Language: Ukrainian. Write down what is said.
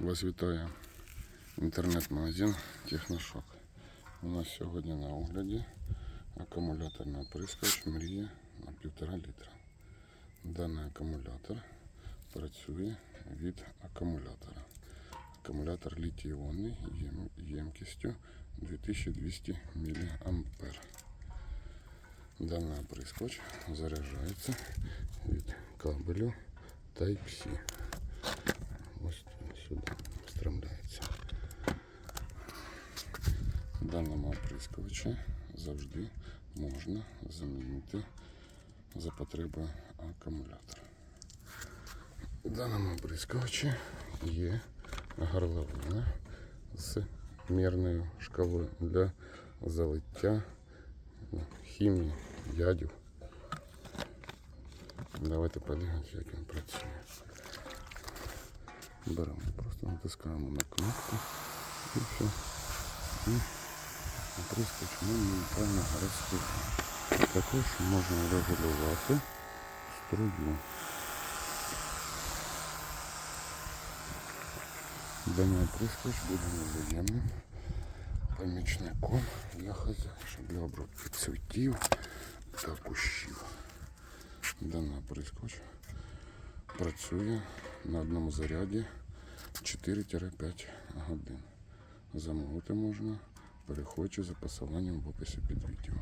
Вас вітає інтернет-магазин Техношок. У нас сьогодні на огляді акумуляторний оприскувач Мрія на 1,5 літра. Даний акумулятор працює від акумулятора. Акумулятор літій-іонний ємкістю 2200 мА. Даний оприскувач заряджається від кабелю Type-C. даному оприскувачі завжди можна замінити за потреби акумулятор. В даному оприскувачі є горловина з мірною шкалою для залиття хімії, ядів. Давайте подивимося, як він працює. Беремо, просто натискаємо на кнопку і все. Оприскувач моментально розкриває. Також можна регулювати струю. Даний оприскувач буде невидимим помічником для хазяїв, для обробки цвітів та кущів. Даний оприскувач працює на одному заряді 4-5 годин. Замовити можна, переходячи за посиланням в описі під відео.